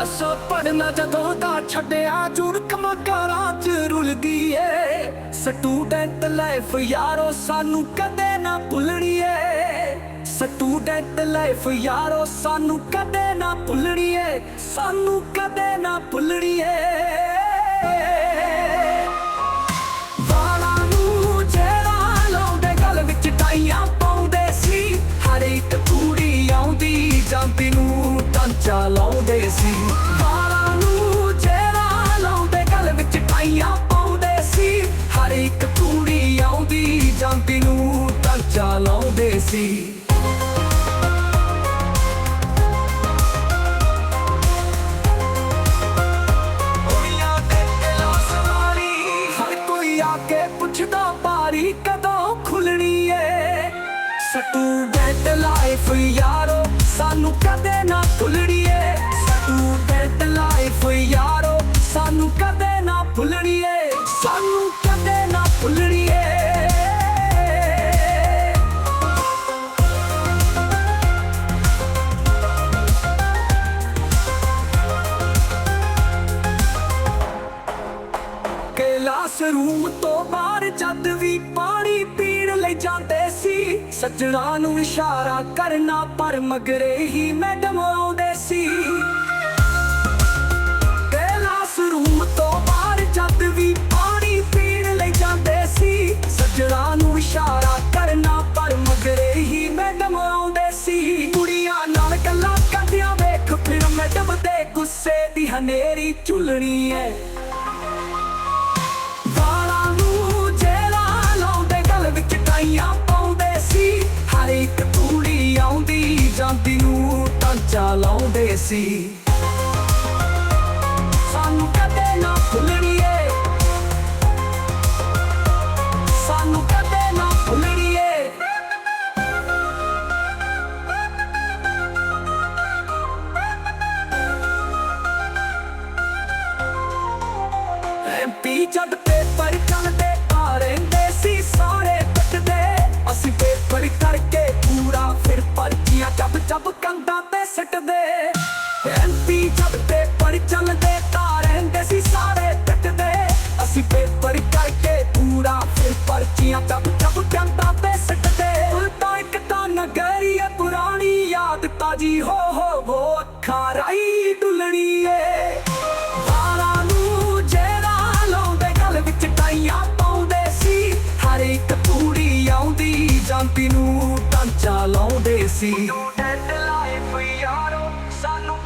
Class ਪੜਨਾ ਜਦੋਂ ਦਾ ਛੱਡਿਆ, ਜੁਰਕ ਮਕਾਰਾਂ ਚ ਰੁਲਦੀ ਏ ਸਟੂਡੈਂਟ ਲਾਈਫ ਯਾਰੋ, ਸਾਨੂੰ ਕਦੇ ਨਾ ਭੁੱਲਣੀ ਏ ਸਟੂਡੈਂਟ ਲਾਈਫ ਯਾਰੋ, ਸਾਨੂੰ ਕਦੇ ਨਾ ਭੁੱਲਣੀ ਏ ਸਾਨੂੰ ਕਦੇ ਨਾ ਭੁੱਲਣੀ ਏ ਨੂੰ ਲਾਉਂਦੇ ਸੀ। ਵਾਲਾਂ ਨੂੰ ਜਿਹੜਾ ਲਾਉਂਦੇ, ਗਲ ਵਿੱਚ ਟਾਈਆਂ ਪਾਉਂਦੇ ਸੀ। ਹਰ ਇੱਕ ਕੁੜੀ ਆਉਂਦੀ, ਜਾਂਦੀ ਨੂੰ ਟਾਂਚਾ ਲਾਉਂਦੇ ਸੀ। ਹਰ ਕੋਈ ਆ ਕੇ ਪੁੱਛਦਾ ਪਾਰੀ ਕਦੋਂ ਖੁੱਲਣੀ ਏ ਸਟੂਡੈਂਟ ਲਾਈਫ ਯਾਰੋ, ਸਾਨੂੰ ਕਦੇ ਨਾ ਭੁੱਲਣੀ ਕਲਾਸ ਰੂਮ ਤੋਂ ਬਾਹਰ ਜਦ ਵੀ ਪਾਣੀ ਪੀਣ ਲਈ ਜਾਂਦੇ ਸੀ, ਸੱਜਣਾ ਨੂੰ ਇਸ਼ਾਰਾ ਕਰਨਾ ਪਰ ਮਗਰੇ ਹੀ ਮੈਡਮ ਆਉਂਦੇ ਸੀ। ਕਲਾਸ ਤੋਂ ਬਾਹਰ ਜਦ ਵੀ ਪਾਣੀ ਪੀਣ ਲਈ ਜਾਂਦੇ ਸੀ, ਸੱਜਣਾ ਨੂੰ ਇਸ਼ਾਰਾ ਕਰਨਾ ਪਰ ਮਗਰੇ ਹੀ ਮੈਡਮ ਆਉਂਦੇ ਸੀ। ਕੁੜੀਆਂ ਨਾਲ ਗੱਲਾਂ ਕਰਦਿਆਂ ਵੇਖ ਫਿਰ ਮੈਡਮ ਦੇ ਗੁੱਸੇ ਦੀ ਹਨੇਰੀ ਝੁਲਣੀ ਐ। ਨੂੰ ਲਾਉਂਦੇ ਸੀ। ਸਾਨੂੰ ਕਦੇ ਨਾ ਭੁੱਲਣੀ ਸਾਨੂੰ ਕਦੇ ਨਾ ਭੁੱਲਣੀ ਏ ਐਮਪੀ ਜਦ ਤੇ ਸਿੱਟਦੇ। ਐਮਪੀ ਜਦ ਪੇਪਰ ਚੱਲਦੇ ਤਾਂ ਰਹਿੰਦੇ ਸੀ ਸਾਰੇ ਕੱਟਦੇ ਅਸੀਂ ਪੇਪਰ ਕਰਕੇ ਪੂਰਾ ਫਿਰ ਪਰਚੀਆਂ ਚੱਬ ਚੱਬ ਕੰਧਾਂ ਤੇ ਸਿੱਟਦੇ। ਉਲਟਾ ਇੱਕ ਤਾਂ ਨਗਰੀ ਹੈ ਪੁਰਾਣੀ ਯਾਦ ਤਾਜੀ, ਹੋ ਹੋ ਵੋ ਅੱਖਾਂ ਡੁੱਲਣੀ ਏ। ਵਾਲਾਂ ਨੂੰ ਜੇਰਾ ਲਾਉਂਦੇ, ਗਲ ਵਿੱਚ ਟਾਈਆਂ ਪਾਉਂਦੇ ਸੀ। ਹਰ ਇੱਕ ਪੂਰੀ ਆਉਂਦੀ, ਜਾਂਦੀ ਨੂੰ ਟਾਂਚਾ ਲਾਉਂਦੇ ਸੀ। ਸਟੂਡੈਂਟ ਲਾਈਫ ਯਾਰੋ ਸਾਨੂੰ